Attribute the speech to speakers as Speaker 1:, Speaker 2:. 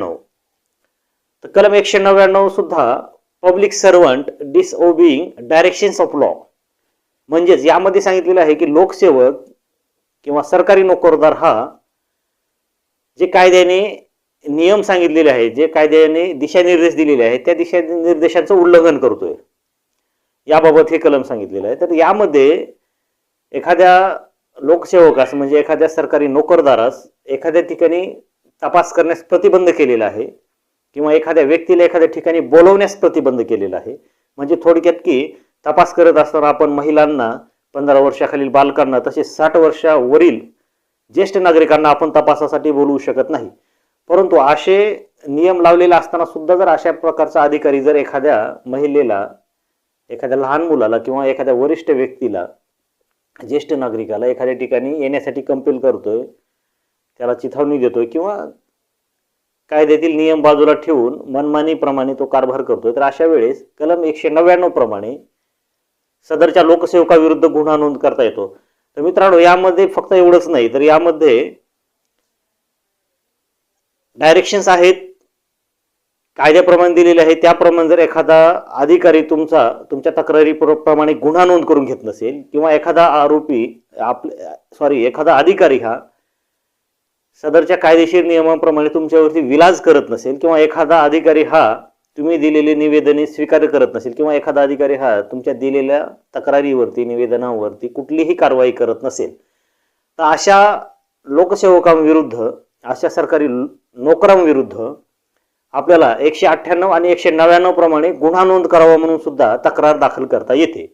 Speaker 1: नव्याण्णव तर कलम एकशे नव्याण्णव सुद्धा public servant disobeying directions of law म्हणजेच यामध्ये सांगितलेलं आहे की लोकसेवक किंवा सरकारी नोकरदार हा जे कायद्याने नियम सांगितलेले आहेत जे कायद्याने दिशानिर्देश दिलेले आहेत त्या दिशानिर्देशांचं उल्लंघन करतोय. याबाबत हे कलम सांगितलेलं आहे. तर यामध्ये एखाद्या लोकसेवकास म्हणजे एखाद्या सरकारी नोकरदारास एखाद्या ठिकाणी तपास करण्यास प्रतिबंध केलेला आहे किंवा एखाद्या व्यक्तीला एखाद्या ठिकाणी बोलवण्यास प्रतिबंध केलेला आहे. म्हणजे थोडक्यात की तपास करत असताना आपण महिलांना पंधरा वर्षाखालील बालकांना तसेच साठ वर्षावरील ज्येष्ठ नागरिकांना आपण तपासासाठी बोलवू शकत नाही. परंतु असे नियम लावलेले असताना सुद्धा जर अशा प्रकारचा अधिकारी जर एखाद्या महिलेला एखाद्या लहान मुलाला किंवा एखाद्या वरिष्ठ व्यक्तीला ज्येष्ठ नागरिकाला एखाद्या ठिकाणी येण्यासाठी कंपेल करतोय त्याला चिथावणी देतोय किंवा कायद्यातील नियम बाजूला ठेवून मनमानीप्रमाणे तो कारभार करतोय. तर अशा वेळेस कलम एकशे नव्याण्णव प्रमाणे सदरच्या लोकसेवकाविरुद्ध गुन्हा नोंद करता येतो. तर मित्रांनो यामध्ये फक्त एवढंच नाही तर यामध्ये डायरेक्शन्स आहेत कायद्याप्रमाणे दिलेले आहे त्याप्रमाणे जर एखादा अधिकारी तुमचा तुमच्या तक्रारी प्रमाणे गुन्हा नोंद करून घेत नसेल किंवा एखादा आरोपी आपले सॉरी एखादा अधिकारी हा सदरच्या कायदेशीर नियमाप्रमाणे तुमच्यावरती विलाज करत नसेल किंवा एखादा अधिकारी हा तुम्ही दिलेले निवेदने स्वीकार करत नसेल किंवा एखादा अधिकारी हा तुमच्या दिलेल्या तक्रारीवरती निवेदनावरती कुठलीही कारवाई करत नसेल तर अशा लोकसेवकांविरुद्ध अशा सरकारी नोकरांविरुद्ध आपल्याला एकशे अठ्ठ्याण्णव आणि एकशे नव्याण्णव प्रमाणे गुन्हा नोंद करावा म्हणून सुद्धा तक्रार दाखल करता येते.